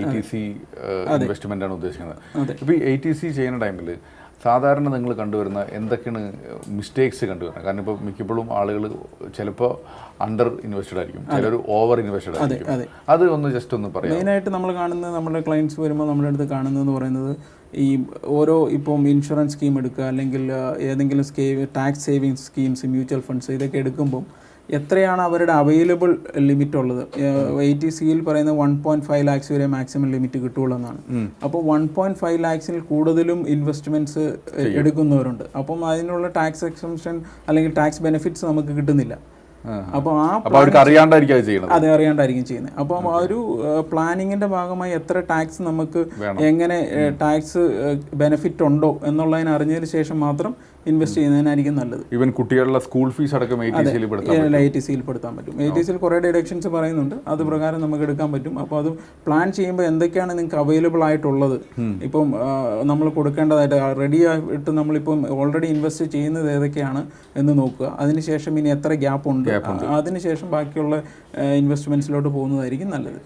A T C investment ആണ് ഉദ്ദേശിക്കുന്നത്. അപ്പൊ ഇപ്പോൾ ഈ എ ടി സി ചെയ്യുന്ന ടൈമിൽ സാധാരണ നിങ്ങൾ കണ്ടുവരുന്ന എന്തൊക്കെയാണ് മിസ്റ്റേക്സ് കണ്ടുവരുന്നത്? കാരണം ഇപ്പോൾ മിക്കപ്പോഴും ആളുകൾ ചിലപ്പോൾ അണ്ടർ ഇൻവെസ്റ്റഡ് ആയിരിക്കും. ചിലർ ഓവർ ഇൻവെസ്റ്റഡ് ആയിരിക്കും. അത്. ഒന്ന് ജസ്റ്റ് ഒന്ന് പറയാം മെയിനായിട്ട് നമ്മൾ കാണുന്നത് നമ്മുടെ ക്ലയൻസ് വരുമ്പോൾ നമ്മുടെ അടുത്ത് കാണുന്നതെന്ന് പറയുന്നത് ഈ ഓരോ ഇപ്പം ഇൻഷുറൻസ് സ്കീം എടുക്കുക അല്ലെങ്കിൽ ഏതെങ്കിലും scheme tax savings schemes mutual funds ഇതൊക്കെ എടുക്കുമ്പം എത്രയാണ് അവരുടെ അവൈലബിൾ ലിമിറ്റ് ഉള്ളത്? എ ടി സിയിൽ പറയുന്ന വൺ പോയിന്റ് ഫൈവ് ലാക്സ് വരെ മാക്സിമം ലിമിറ്റ് കിട്ടുള്ളൂ എന്നാണ്. അപ്പോൾ വൺ പോയിന്റ് ഫൈവ് ലാക്സിൽ കൂടുതലും ഇൻവെസ്റ്റ്മെന്റ്സ് എടുക്കുന്നവരുണ്ട്. അപ്പം അതിനുള്ള ടാക്സ് എക്സംഷൻ അല്ലെങ്കിൽ ടാക്സ് ബെനിഫിറ്റ്സ് നമുക്ക് കിട്ടുന്നില്ല. അപ്പോൾ ആ. അപ്പോൾ അവർക്ക് അറിയാണ്ടായിരിക്കും ചെയ്യുന്നത്. അതെ അറിയാണ്ടായിരിക്കും ചെയ്യുന്നത്. അപ്പൊ ആ ഒരു പ്ലാനിങ്ങിന്റെ ഭാഗമായി എത്ര ടാക്സ് നമുക്ക് എങ്ങനെ ടാക്സ് ബെനിഫിറ്റ് ഉണ്ടോ എന്നുള്ളതിനെ അറിഞ്ഞതിന് ശേഷം മാത്രം ഇൻവെസ്റ്റ് ചെയ്യുന്നതിനായിരിക്കും നല്ലത്. ഇവൻ കുട്ടികളുടെ സ്കൂൾ ഫീസ് അടക്കം എ ടി സിയിൽ പെടുത്താൻ പറ്റും. എ ടി സിയിൽ കുറേ ഡിഡക്ഷൻസ് പറയുന്നുണ്ട്. അത് പ്രകാരം നമുക്ക് എടുക്കാൻ പറ്റും. അപ്പോൾ അത് പ്ലാൻ ചെയ്യുമ്പോൾ എന്തൊക്കെയാണ് നിങ്ങൾക്ക് അവൈലബിൾ ആയിട്ടുള്ളത്? ഇപ്പം നമ്മൾ കൊടുക്കേണ്ടതായിട്ട് റെഡി ആയിട്ട് നമ്മളിപ്പം ഓൾറെഡി ഇൻവെസ്റ്റ് ചെയ്യുന്നത് ഏതൊക്കെയാണ് എന്ന് നോക്കുക. അതിനുശേഷം ഇനി എത്ര ഗ്യാപ്പ് ഉണ്ട്? അതിനുശേഷം ബാക്കിയുള്ള ഇൻവെസ്റ്റ്മെന്റ്സിലോട്ട് പോകുന്നതായിരിക്കും നല്ലത്.